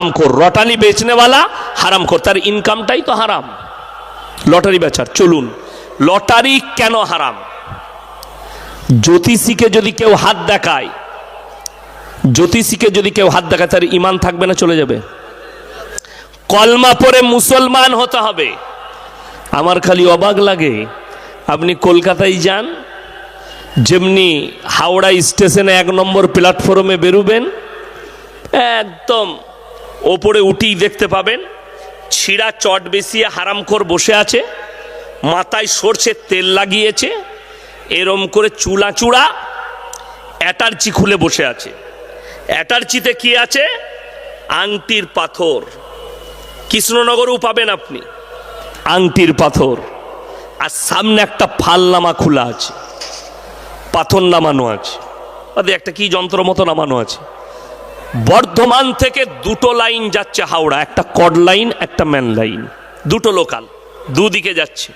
কর রটালি বেচনেওয়ালা কর তার ইনকামটাই তো হারাম লটারি বেচার চলুন লটারি কেন হারাম জ্যোতিষীকে যদি কেউ হাত দেখায় জ্যোতিষীকে যদি কেউ হাত দেখায় তার ইমান থাকবে না চলে যাবে কলমা পরে মুসলমান হতে হবে আমার খালি অবাক লাগে আপনি কলকাতায় যান যেমনি হাওড়া স্টেশনে এক নম্বর প্ল্যাটফর্মে বেরুবেন একদম ওপরে উঠেই দেখতে পাবেন, ছিঁড়া চট বেশিয়ে হারামখোর বসে আছে, মাথায় সর্ষের তেল লাগিয়েছে, এরম করে চুলা চূড়া, অ্যাটার্চি খুলে বসে আছে। অ্যাটার্চিতে কি আছে? আংটির পাথর। কৃষ্ণনগরেও পাবেন আপনি, আংটির পাথর। আর সামনে একটা ফালনামা খোলা আছে, পাথর নামানো আছে। একটা কি যন্ত্র মতো নামানো আছে? বর্ধমান থেকে দুটো লাইন যাচ্ছে হাওড়া, একটা কড লাইন, একটা ম্যান লাইন। দুটো লোকাল, দুদিকে যাচ্ছে।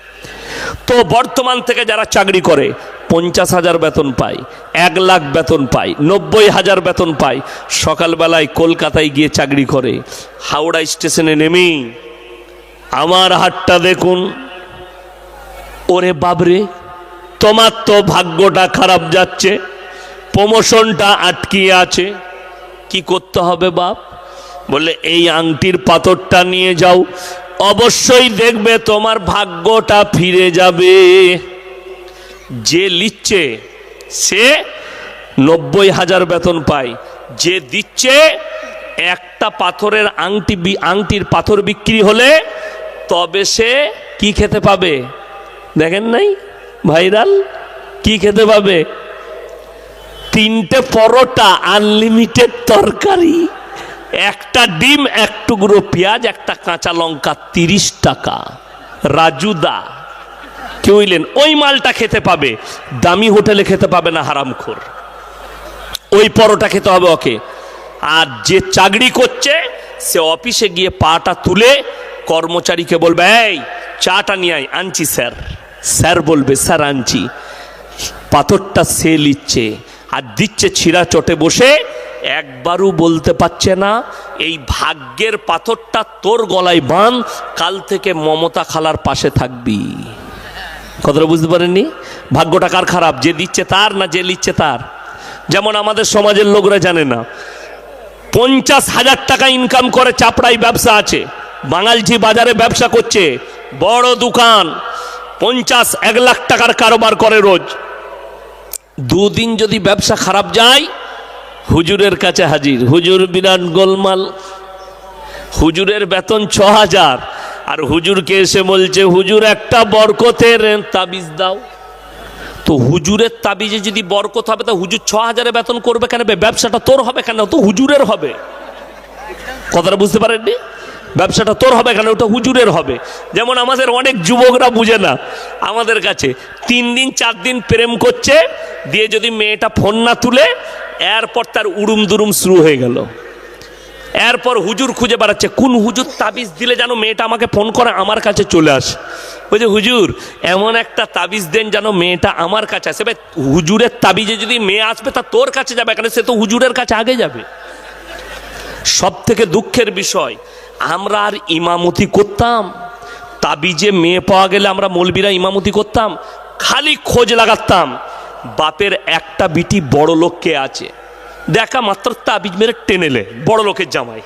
তো বর্তমান থেকে যারা চাকরি করে, পঞ্চাশ হাজার বেতন পায়, এক লাখ বেতন পায়, নব্বই হাজার বেতন পায়, সকালবেলায় কলকাতায় গিয়ে চাকরি করে, হাওড়া স্টেশনে নেমেই আমার হাতটা দেখুন। ওরে বাবরে তোমার তো ভাগ্যটা খারাপ যাচ্ছে, প্রমোশনটা আটকিয়ে আছে। কি করতে হবে বাপ? বলে, এই আংটির পাথরটা নিয়ে যাও। অবশ্যই দেখবে তোমার ভাগ্যটা ফিরে যাবে। যে লিচ্ছে, সে নব্বই হাজার বেতন পায়। যে দিচ্ছে, একটা পাথরের আংটি আংটির পাথর বিক্রি হলে তবে সে কি খেতে পাবে? দেখেন নাই? ভাইরাল? কি খেতে পাবে? তিনটে পরোটা আনলিমিটেড তরকারি। একটা ডিম, এক টুকরো পেঁয়াজ, একটা কাঁচা লঙ্কা তিরিশ টাকা। রাজুদা, কে বুঝলেন ওই মালটা খেতে পাবে। দামি হোটেলে খেতে পাবে না হারামখোর। ওই পরোটা খেতে হবে ওকে। আর যে চাকরি করছে, সে অফিসে গিয়ে পাটা তুলে কর্মচারীকে বলবে, এই, চাটা নিয়ে আয়, আনছি, স্যার। স্যার বলবে, স্যার, আনছি। পাথরটা সে লিচ্ছে আর দিচ্ছে ছিঁড়া চটে বসে, একবারও বলতে পারছে না, এই ভাগ্যের পাথরটা তোর গলায় বান কাল থেকে মমতা খালার পাশে থাকবি। কথাটা বুঝতে পারেননি? ভাগ্যটা কার খারাপ? যে দিচ্ছে তার না যে লিচ্ছে তার? যেমন আমাদের সমাজের লোকরা জানে না, পঞ্চাশ হাজার টাকা ইনকাম করে চাপড়াই ব্যবসা আছে, বাঙালঝি বাজারে ব্যবসা করছে, বড় দোকান, পঞ্চাশ এক লাখ টাকার কারোবার করে রোজ। দুদিন যদি ব্যবসা খারাপ যায়, হুজুরের কাছে হাজির। হুজুর বিরাট গোলমাল। হুজুরের বেতন ছ হাজার আর হুজুরকে এসে বলছে, হুজুর, একটা বরকতের তাবিজ দাও। তো হুজুরের তাবিজে যদি বরকত হবে, তা হুজুর ছ হাজারে বেতন করবে কেন? ব্যবসাটা তোর হবে কেন? তো হুজুরের হবে। কথাটা বুঝতে পারেননি? ব্যবসাটা তোর হবে কেন? ওটা হুজুরের হবে। যেমন আমাদের অনেক যুবকরা বুঝে না আমাদের কাছে। তিন দিন, চার দিন প্রেম করছে, দিয়ে যদি মেয়েটা ফোন না তুলে, এরপর তার উড়ুম দুরুম শুরু হয়ে গেল। এরপর হুজুর খুঁজে বেড়াচ্ছে, কোন হুজুর তাবিজ দিলে যেন মেয়েটা আমাকে ফোন করে আমার কাছে চলে আসে? বলছে, হুজুর, এমন একটা তাবিজ দেন যেন মেয়েটা আমার কাছে আসে। এবার হুজুরের তাবিজে যদি মেয়ে আসবে, তা তোর কাছে যাবে কেন? সে তো হুজুরের কাছে আগে যাবে। সব থেকে দুঃখের বিষয় আমরা আর ইমামতি করতাম। তাবিজে মেয়ে পাওয়া গেলে আমরা মলবিরা ইমামতি করতাম। খালি খোঁজ লাগাতাম, বাপের একটা বিটি বড় লোককে আছে? দেখা মাত্র তাবিজ মেরে টেনেলে বড় লোকের জামাই।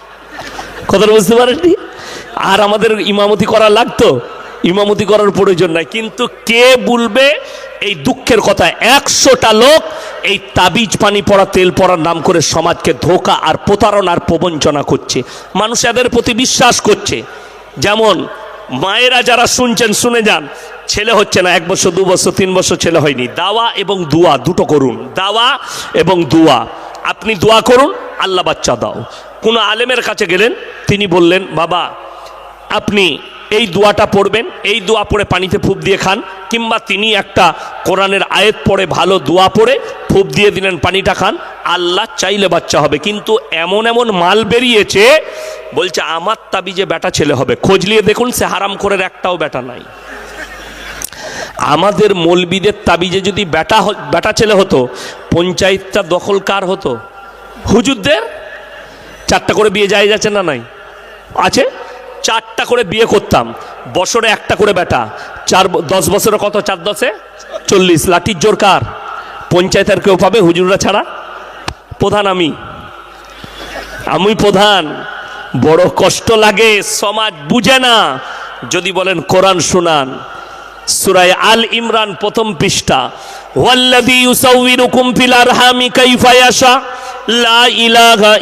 কথাটা বুঝতে পারেননি? আর আমাদের ইমামতি করা লাগতো? ইমামতি করার প্রয়োজন নাই। কিন্তু কে বলবে? এই দুঃখের কথা। একশোটা লোক এই তাবিজ পানি পড়া, তেল পড়ার নাম করে সমাজকে ধোকা আর প্রতারণার প্রবঞ্চনা করছে। মানুষ এদের প্রতি বিশ্বাস করছে। যেমন, মায়েরা যারা শুনছেন, শুনে যান, ছেলে হচ্ছে না, এক বছর, দু বছর, তিন বছর ছেলে হয়নি। দাওয়া এবং দুয়া দুটো করুন। দাওয়া এবং দুয়া। আপনি দোয়া করুন, আল্লাহ বাচ্চা দাও। কোনো আলেমের কাছে গেলেন, তিনি বললেন, বাবা, আপনি এই দোয়াটা পড়বেন, এই দোয়া পড়ে পানিতে ফুপ দিয়ে খান, কিংবা তিনি একটা কোরআনের আয়েত পড়ে, ভালো দোয়া পড়ে, ফুপ দিয়ে দিলেন, পানিটা খান, আল্লাহ চাইলে বাচ্চা হবে, কিন্তু এমন এমন মাল বেরিয়েছে, বলছে, আমার তাবিজে বেটা ছেলে হবে, খোঁজ নিয়ে দেখুন, সে হারাম করে একটাও বেটা নাই। আমাদের মলবিদের তাবিজে যদি বেটা বেটা ছেলে হতো, পঞ্চায়েতটা দখল কার হতো? হুজুরদের? চারটা করে বিয়ে যায় যাচ্ছে না নাই? আছে? চারটা করে বিয়ে করতাম। বছরে একটা করে বেটা। চার দশ বছরে কত? চার দশে? চল্লিশ। লাঠির জোর কার? পঞ্চায়েতের কেউ পাবে? হুজুররা ছাড়া? প্রধান আমি। আমি প্রধান। বড় কষ্ট লাগে, সমাজ বুঝে না। যদি বলেন কোরআন শুনান। সুরায় আল ইমরান প্রথম পৃষ্ঠা। ওয়াল্লাযী ইউসাউবিরুকুম ফিল আরহামি কাইফা লা ইলাহা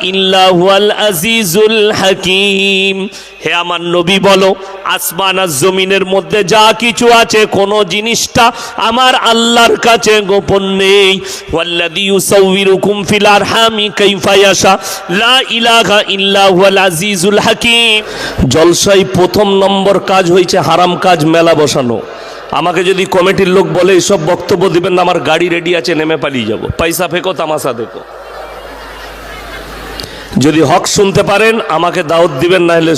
আজিজুল হাকীম। হে আমার নবী বলো, আসমান আর জমিনের মধ্যে যা কিছু আছে, কোন জিনিসটা আমার আল্লাহর কাছে গোপন নেই। ওয়াল্লাযী লা ইলাহা আজিজুল হাকীম। জলসাই প্রথম নম্বর কাজ হয়েছে হারাম কাজ, মেলা বসানো। আমাকে যদি কমিটির লোক বলে এসব বক্তব্য দিবেন, আমার গাড়ি রেডি আছে, নেমে পালিয়ে যাব। পয়সা ফেকো, তামাশা দেখো। যদি হক শুনতে পারেন, আমাকে দাওয়াত দিবেন না হলে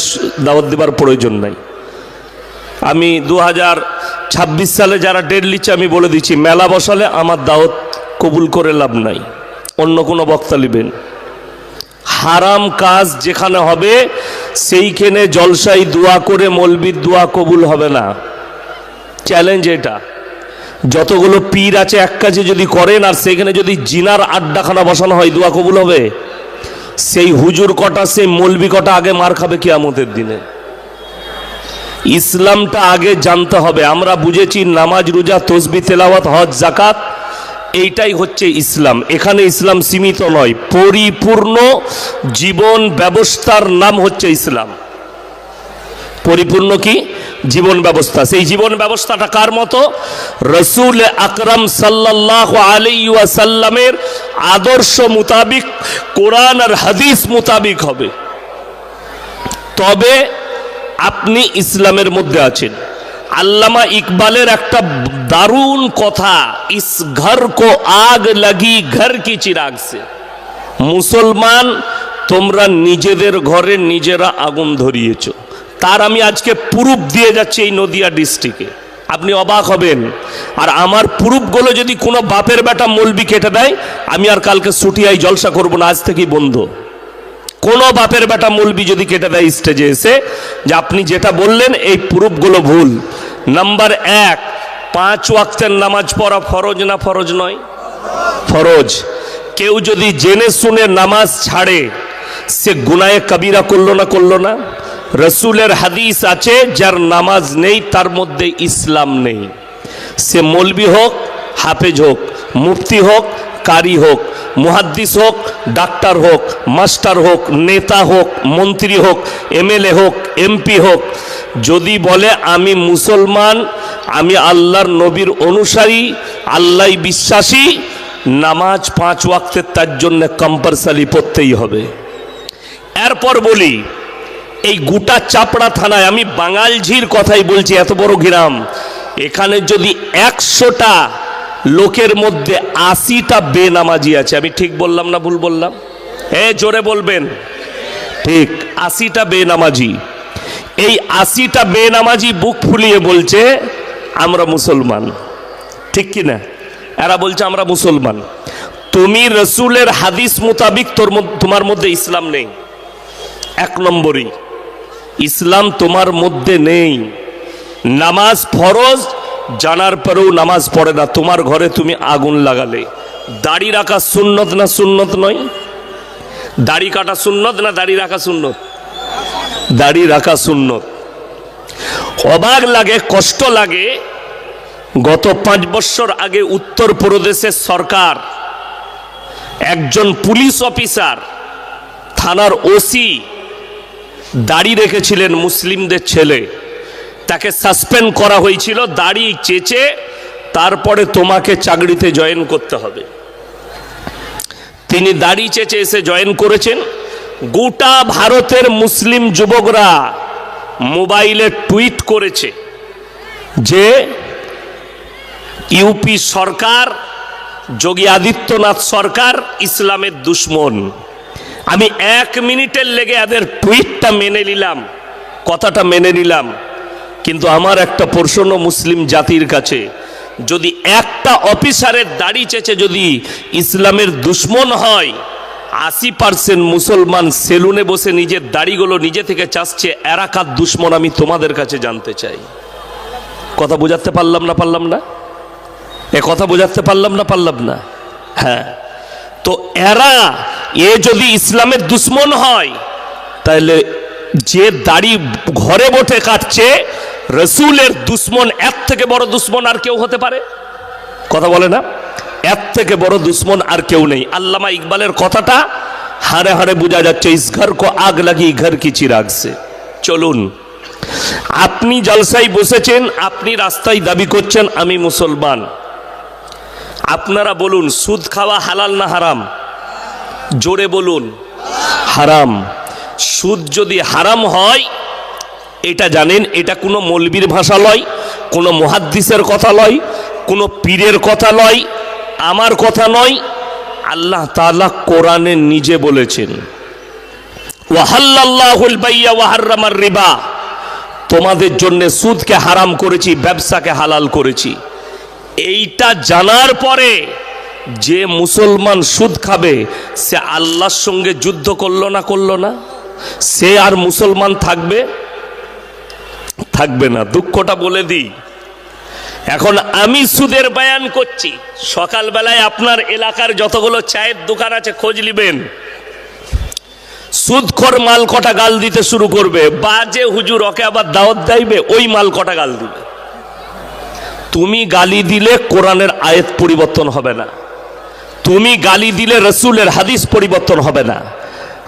দাওয়াত দিবার প্রয়োজন নাই। আমি দু ছাব্বিশ সালে যারা ডেট নিচ্ছে আমি বলে দিচ্ছি, মেলা বসালে আমার দাওয়াত কবুল করে লাভ নাই। অন্য কোনো বক্তা নেবেন হারাম কাজ যেখানে হবে, সেইখানে জলসাই দোয়া করে মলবির দোয়া কবুল হবে না। চ্যালেঞ্জ এটা। যতগুলো পীর আছে, এক কাজে যদি করেন, আর সেখানে যদি জিনার আড্ডাখানা বসানো হয়, দোয়া কবুল হবে? সেই হুজুর কটা, সেই মলবি কটা আগে মার খাবে কিয়ামতের দিনে। ইসলামটা আগে জানতে হবে। আমরা বুঝেছি নামাজ, রোজা, তসবি, তেলাওয়াত, হজ জাকাত এইটাই হচ্ছে ইসলাম। এখানে ইসলাম সীমিত নয়, পরিপূর্ণ জীবন ব্যবস্থার নাম হচ্ছে ইসলাম। পরিপূর্ণ কি? জীবন ব্যবস্থা। সেই জীবন ব্যবস্থাটা কার মতো? রসুল আকরম সাল্লাহ আলাইসাল্লামের আদর্শ মোতাবিক কোরআন আর হাদিস মোতাবিক হবে। তবে আপনি ইসলামের মধ্যে আছেন। আল্লামা ইকবালের একটা দারুণ কথা, ইস ঘর কো আগ লাগি, ঘর কি চিরাগ সে। মুসলমান, তোমরা নিজেদের ঘরে নিজেরা আগুন ধরিয়েছ। তার আমি আজকে প্রুফ দিয়ে যাচ্ছি এই নদিয়া ডিস্ট্রিক্টে আপনি অবাক হবেন। আর আমার প্রুফগুলো যদি কোনো বাপের বেটা মলবি কেটে দেয়, আমি আর কালকে ছুটিয়াই জলসা করব না, আজ থেকেই বন্ধ। কোনো বাপের বেটা মলবি যদি কেটে দেয় স্টেজে এসে, যে আপনি যেটা বললেন, এই প্রুফগুলো ভুল। নাম্বার এক, পাঁচ ওয়াক্তের নামাজ পড়া ফরজ না ফরজ নয়? ফরজ। কেউ যদি জেনে শুনে নামাজ ছাড়ে, সে গুনায়ে কবিরা করল না করল না? রসুলের হাদিস আছে, যার নামাজ নেই, তার মধ্যে ইসলাম নেই। সে মলবি হোক, হাফেজ হোক, মুফতি হোক, কারি হোক, মুহাদ্দিস হোক, ডাক্তার হোক, মাস্টার হোক, নেতা হোক, মন্ত্রী হোক, এমএলএ হোক, এমপি হোক, যদি বলে আমি মুসলমান, আমি আল্লাহর নবীর অনুসারী আল্লাহ বিশ্বাসী, নামাজ পাঁচ ওয়াক্তের তার জন্য কম্পালসারি পড়তেই হবে। এরপর বলি এই গোটা চাপড়া থানায় আমি বাঙালঝির কথাই বলছি, এত বড় গ্রাম এখানে যদি একশোটা লোকের মধ্যে আশিটা বেনামাজি আছে, আমি ঠিক বললাম না ভুল বললাম? এ, জোরে বলবেন। ঠিক, আশিটা বেনামাজি। এই আশিটা বেনামাজি বুক ফুলিয়ে বলছে, আমরা মুসলমান। ঠিক কি না? এরা বলছে, আমরা মুসলমান। তুমি রসুলের হাদিস মোতাবিক তোর তোমার মধ্যে ইসলাম নেই। এক নম্বরই। ইসলাম তোমার মধ্যে নেই। নামাজ ফরজ, জানার পরেও নামাজ পড়ে না। তোমার ঘরে তুমি আগুন লাগালে। দাড়ি রাখা সুন্নত না সুন্নত নয়? দাড়ি কাটা সুন্নত না দাড়ি রাখা সুন্নত? দাড়ি রাখা সুন্নত। অবাক লাগে, কষ্ট লাগে। গত পাঁচ বছর আগে উত্তর প্রদেশের সরকার, একজন পুলিশ অফিসার, থানার ওসি দাড়ি রেখেছিলেন মুসলিমদের ছেলে। তাকে সাসপেন্ড করা হয়েছিল, দাড়ি চেচে তারপরে তোমাকে চাকরিতে জয়েন করতে হবে। তিনি দাড়ি চেচে এসে জয়েন করেছেন। গোটা ভারতের মুসলিম যুবকরা মোবাইলে টুইট করেছে যে, ইউপি সরকার, যোগী আদিত্যনাথ সরকার ইসলামের দুশ্মন। আমি এক মিনিটের লেগে এদের টুইটটা মেনে নিলাম, কথাটা মেনে নিলাম। কিন্তু আমার একটা প্রশ্ন মুসলিম জাতির কাছে, যদি একটা অফিসারের দাড়ি চেচে যদি ইসলামের দুশ্মন হয়, আশি পার্সেন্ট মুসলমান সেলুনে বসে নিজের দাড়িগুলো নিজে থেকে চাচ্ছে এরাকাত দুশ্মন আমি তোমাদের কাছে জানতে চাই। কথা বোঝাতে পারলাম না পারলাম না? এ কথা বোঝাতে পারলাম না পারলাম না? হ্যাঁ। তো এরা এ যদি ইসলামের দুশ্মন হয় তাহলে যে দাড়ি ঘরে বসে কাটছে, রসুলের দুশ্মন, এর থেকে বড় দুশ্মন আর কেউ হতে পারে? কথা বলে না? এর থেকে বড় দুশ্মন আর কেউ নেই। আল্লামা ইকবালের কথাটা হারে হারে বোঝা যাচ্ছে, ইস কো আগ লাগি, ঘর কি চিরাগ সে? চলুন, আপনি জলসায় বসেছেন, আপনি রাস্তায় দাবি করছেন, আমি মুসলমান। আপনারা বলুন, সুদ খাওয়া হালাল না হারাম? জোরে বলুন, হারাম। সুদ যদি হারাম হয়, এটা জানেন, এটা কোনো মলবির ভাষা লয়, কোনো মহাদ্দিসের কথা লয়, কোনো পীরের কথা লয়, আমার কথা নয়, আল্লাহ তাআলা কোরআনে নিজে বলেছেন রিবা। তোমাদের জন্য সুদকে হারাম করেছি, ব্যবসাকে হালাল করেছি। এইটা জানার পরে যে মুসলমান সুদ খাবে, সে আল্লাহর সঙ্গে যুদ্ধ করল না করল না? সে আর মুসলমান থাকবে? থাকবে না। দুঃখটা বলে দিই। এখন আমি সুদের বয়ান করছি। সকালবেলায় আপনার এলাকার যতগুলো চায়ের দোকান আছে, খোঁজ নিবেন। সুদখোর মাল কটা গাল দিতে শুরু করবে? বাজে হুজুর, ওকে আবার দাওয়াত দেবে ওই মাল কটা গাল দিবে। তুমি গালি দিলে কোরআনের আয়াত পরিবর্তন হবে না। তুমি গালি দিলে রসুলের হাদিস পরিবর্তন হবে না।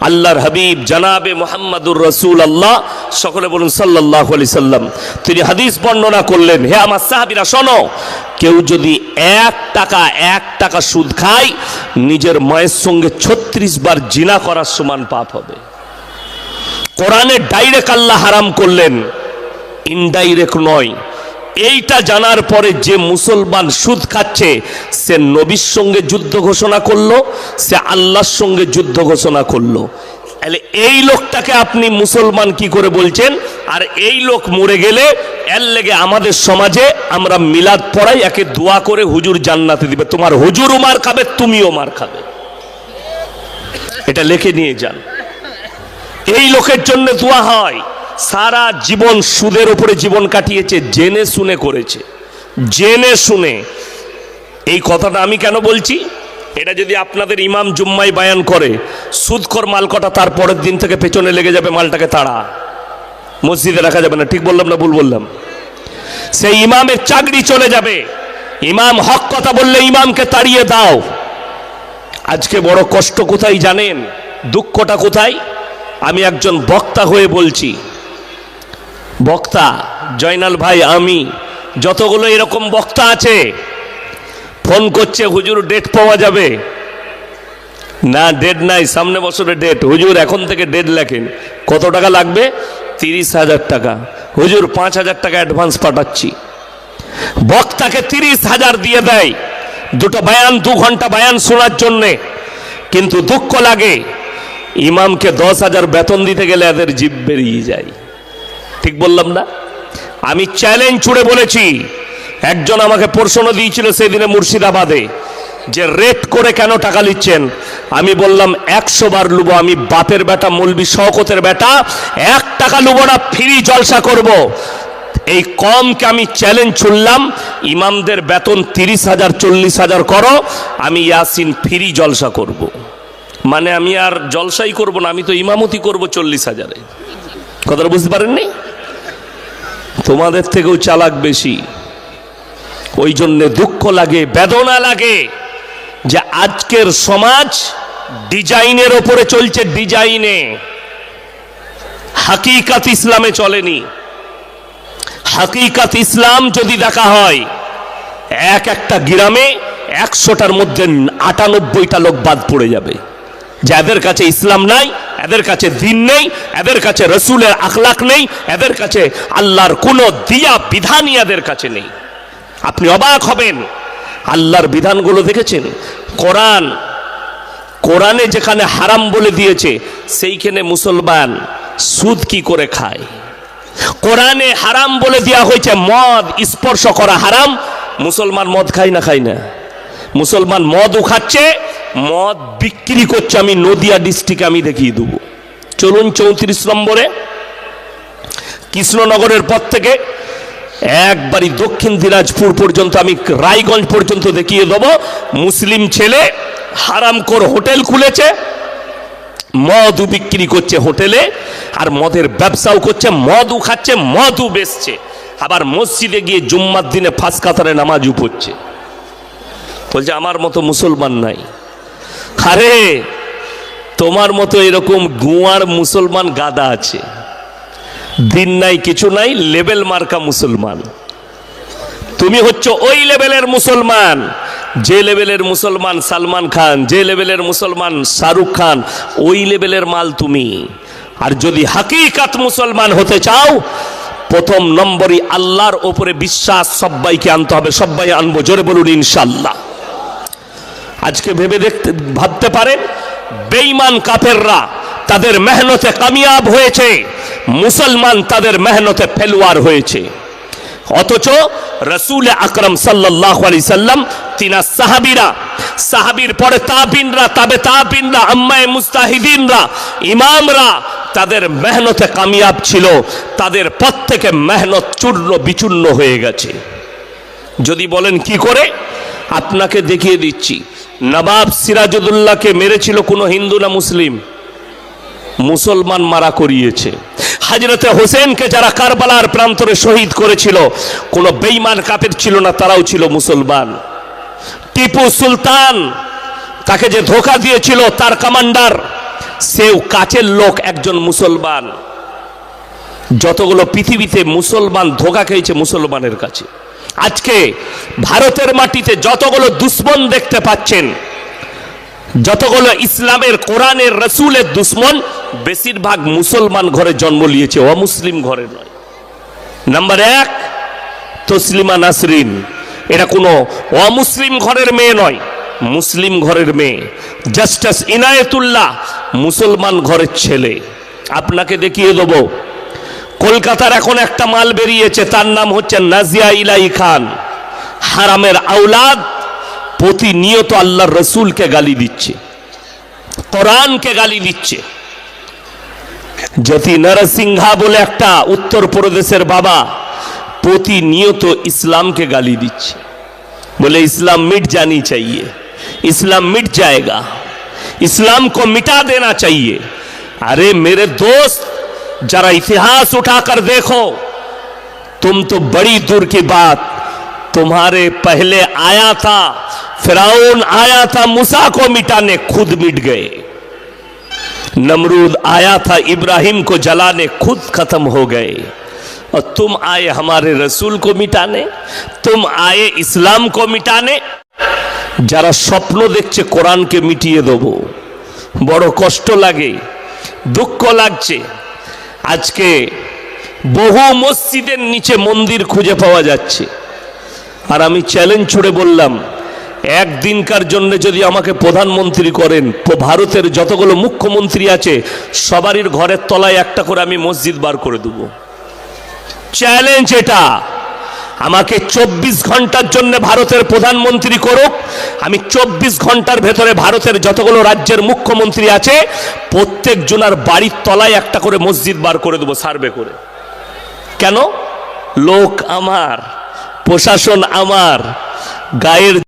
আল্লাহর হাবিব জানাবে মোহাম্মদুর রসুল আল্লাহ সকলে বলুন সাল্লাহ আলি সাল্লাম। তিনি হাদিস বর্ণনা করলেন, হে আমার সাহাবিরা, শোনো, কেউ যদি এক টাকা এক টাকা সুদ খায়, নিজের মায়ের সঙ্গে ছত্রিশ বার জিনা করার সমান পাপ হবে। কোরআনে ডাইরেক্ট আল্লাহ হারাম করলেন, ইনডাইরেক্ট নয়। এইটা জানার পরে যে মুসলমান সুদ খাচ্ছে, সে নবীর সঙ্গে যুদ্ধ ঘোষণা করল, সে আল্লাহর সঙ্গে যুদ্ধ ঘোষণা করল। তাহলে এই লোকটাকে আপনি মুসলমান কি করে বলছেন? আর এই লোক মরে গেলে, এর লেগে আমাদের সমাজে আমরা মিলাদ পড়াই, একে দোয়া করে হুজুর জান্নাতে দিবে। তোমার হুজুর মার খাবে, তুমিও মার খাবে। এটা লিখে নিয়ে যান। এই লোকের জন্য দোয়া হয়। সারা জীবন সুদের উপরে জীবন কাটিয়েছে, জেনে শুনে করেছে। জেনে শুনে। এই কথাটা আমি কেন বলছি? এটা যদি আপনাদের ইমাম জুম্মাই বায়ান করে, সুদখর মাল কটা তার পরের দিন থেকে পেছনে লেগে যাবে, মালটাকে তাড়া। মসজিদে রাখা যাবে না, ঠিক বললাম না ভুল বললাম? সেই ইমামের চাকরি চলে যাবে। ইমাম হক কথা বললে ইমামকে তাড়িয়ে দাও। আজকে বড় কষ্ট কোথায় জানেন? দুঃখটা কোথায়? আমি একজন বক্তা হয়ে বলছি। বক্তা, জয়নাল ভাই, আমি। যতগুলো এরকম বক্তা আছে, ফোন করছে, হুজুর ডেট পাওয়া যাবে? না ডেট নাই, সামনে বছরে ডেট হুজুর, এখন থেকে ডেট লেখেন। কত টাকা লাগবে? তিরিশ হাজার টাকা। হুজুর, পাঁচ হাজার টাকা অ্যাডভান্স পাঠাচ্ছি। বক্তাকে তিরিশ হাজার দিয়ে দেয়। দুটো বায়ান, দু ঘণ্টা বায়ান শোনার জন্যে। কিন্তু দুঃখ লাগে, ইমামকে দশ হাজার বেতন দিতে গেলে এদের জিভ বেরিয়ে যায়। ঠিক বললাম না? আমি চ্যালেঞ্জ ছুড়ে বলেছি। একজন আমাকে প্রশ্ন দিয়েছিল সেদিনে মুর্শিদাবাদে যে রেট করে কেন টাকা নিচ্ছেন? আমি বললাম, একশো বার লুবো, আমি বাপের বেটা, মলবি শওকতের বেটা, এক টাকা লুবো না, ফ্রি জলসা করব। এই কমকে আমি চ্যালেঞ্জ ছুড়লাম, ইমামদের বেতন তিরিশ হাজার, চল্লিশ হাজার করো, আমি ইয়াসিন ফ্রি জলসা করব। মানে আমি আর জলসাই করব না, আমি তো ইমামতি করব চল্লিশ হাজারে। কথাটা বুঝতে পারেননি? তোমাদের থেকেও চালাক বেশি। ওই জন্যে দুঃখ লাগে, বেদনা লাগে যে আজকের সমাজ ডিজাইনের ওপরে চলছে ডিজাইনে। হাকিকাত ইসলামে চলেনি। হাকিকাত ইসলাম যদি দেখা হয়, এক একটা গ্রামে একশোটার মধ্যে আটানব্বইটা লোক বাদ পড়ে যাবে। যাদের কাছে ইসলাম নাই এদের কাছে দিন নেই, এদের কাছে রসুলের আখলাক নেই, এদের কাছে আল্লাহর কোনো দিয়া বিধানই এদের কাছে নেই। আপনি অবাক হবেন, আল্লাহর বিধানগুলো দেখেছেন? কোরআন, কোরআনে যেখানে হারাম বলে দিয়েছে, সেইখানে মুসলমান সুদ কি করে খায়? কোরআনে হারাম বলে দেওয়া হয়েছে, মদ স্পর্শ করা হারাম, মুসলমান মদ খায় না খায় না। মুসলমান মদও খাচ্ছে মদ বিক্রি করছে আমি নদিয়া ডিস্ট্রিক্টে আমি দেখিয়ে দেবো। চলুন চৌত্রিশ নম্বরে, কৃষ্ণনগরের পর থেকে একবারই দক্ষিণ দিনাজপুর পর্যন্ত আমি রায়গঞ্জ পর্যন্ত দেখিয়ে দেবো। মুসলিম ছেলে হারামকোর হোটেল খুলেছে, মদও বিক্রি করছে হোটেলে, আর মদের ব্যবসাও করছে, মদও খাচ্ছে, মদও বেচছে। আবার মসজিদে গিয়ে জুম্মার দিনে ফাঁস কাতারে নামাজও পড়ছে বলছে, আমার মতো মুসলমান নাই। আরে, তোমার মতো এরকম গুয়ার মুসলমান গাদা আছে। দিন নাই, কিছু নাই, লেবেল মার্কা মুসলমান। তুমি হচ্ছে ওই লেভেলের মুসলমান। যে লেভেলের মুসলমান সালমান খান, যে লেভেলের মুসলমান শাহরুখ খান, ওই লেভেলের মাল তুমি। আর যদি হাকিকাত মুসলমান হতে চাও, প্রথম নম্বরই আল্লাহর ওপরে বিশ্বাস সবাইকে আনতে হবে। সবাই আনব, জোরে বলুন ইনশাল্লাহ আজকে ভেবে দেখতে, ভাবতে পারেন বেঈমান কাফেররা তাদের মেহনতে কামিয়াব হয়েছে, মুসলমান তাদের মেহনতে ফেলুয়ার হয়েছে। অথচ রসুল আকরম সাল্লাহ আলি সাল্লাম, তিনা সাহাবিরা, সাহাবির পরে তাবিনরা, তাবে তাবিনরা, আম্মায় মুস্তাহিদিনরা, ইমামরা তাদের মেহনতে কামিয়াব ছিল, তাদের পথ থেকে মেহনত চূর্ণ বিচূর্ণ হয়ে গেছে। যদি বলেন কি করে? আপনাকে দেখিয়ে দিচ্ছি নবাব সিরাজুদ্দৌল্লাহকে মেরেছিল কোনো হিন্দু না মুসলিম। মুসলমান মারা করিয়েছে। হাজরতে হোসেনকে যারা কারবালার প্রান্তরে শহীদ করেছিল, কোনো বেইমান কাপের ছিল না, তারাও ছিল মুসলমান। টিপু সুলতান তাকে যে ধোকা দিয়েছিল, তার কমান্ডার, সেও কাছের লোক একজন মুসলমান। যতগুলো পৃথিবীতে মুসলমান ধোকা খেয়েছে মুসলমানের কাছে। আজকে ভারতের মাটিতে যতগুলো দুশ্মন দেখতে পাচ্ছেন, যতগুলো ইসলামের, কোরআনের, রসুলের দুশ্মন, বেশিরভাগ মুসলমান ঘরে জন্ম নিয়েছে, অমুসলিম ঘরে নয়। নাম্বার এক, তসলিমা নাসরিন। এটা কোনো অমুসলিম ঘরের মেয়ে নয়, মুসলিম ঘরের মেয়ে। জাস্টাস ইনায়েতুল্লাহ, মুসলমান ঘরের ছেলে। আপনাকে দেখিয়ে দেবো কলকাতার এখন একটা মাল বেরিয়েছে তার নাম হচ্ছে নাজিয়া ইলাই খান হারামের আউলাদ প্রতিনিয়ত আল্লাহর রসুলকে গালি দিচ্ছে কোরআনকে গালি দিচ্ছে জ্যোতি নরসিংহা বলে একটা উত্তরপ্রদেশের বাবা প্রতিনিয়ত ইসলামকে গালি দিচ্ছে बोले इस्लाम मिट जानी चाहिए इस्लाम मिट जाएगा इस्लाम को मिटा देना चाहिए अरे मेरे दोस्त जरा इतिहास उठाकर देखो तुम तो बड़ी दूर की बात तुम्हारे पहले आया था फिराउन आया था मूसा को मिटाने खुद मिट गए नमरूद आया था इब्राहिम को जलाने खुद खत्म हो गए और तुम आए हमारे रसूल को मिटाने तुम आए इस्लाम को मिटाने যারা স্বপ্ন দেখছে কোরআনকে মিটিয়ে দেব বড় কষ্ট লাগে দুঃখ লাগছে আজকে বহু মসজিদের নিচে মন্দির খুঁজে পাওয়া যাচ্ছে। আর আমি চ্যালেঞ্জ ছুড়ে বললাম, একদিনকার জন্য যদি আমাকে প্রধানমন্ত্রী করেন ভারতের যতগুলো মুখ্যমন্ত্রী আছে, সবারই ঘরের তলায় একটা করে আমি মসজিদ বার করে দেবো। চ্যালেঞ্জ এটা! আমাকে চব্বিশ ঘণ্টার জন্য ভারতের প্রধানমন্ত্রী করুক। আমি চব্বিশ ঘণ্টার ভেতরে ভারতের যতগুলো রাজ্যের মুখ্যমন্ত্রী আছে, প্রত্যেক জনার বাড়ির তলায় একটা করে মসজিদ বার করে দেবো সার্ভে করে। কেন? লোক আমার, প্রশাসন আমার, গায়ের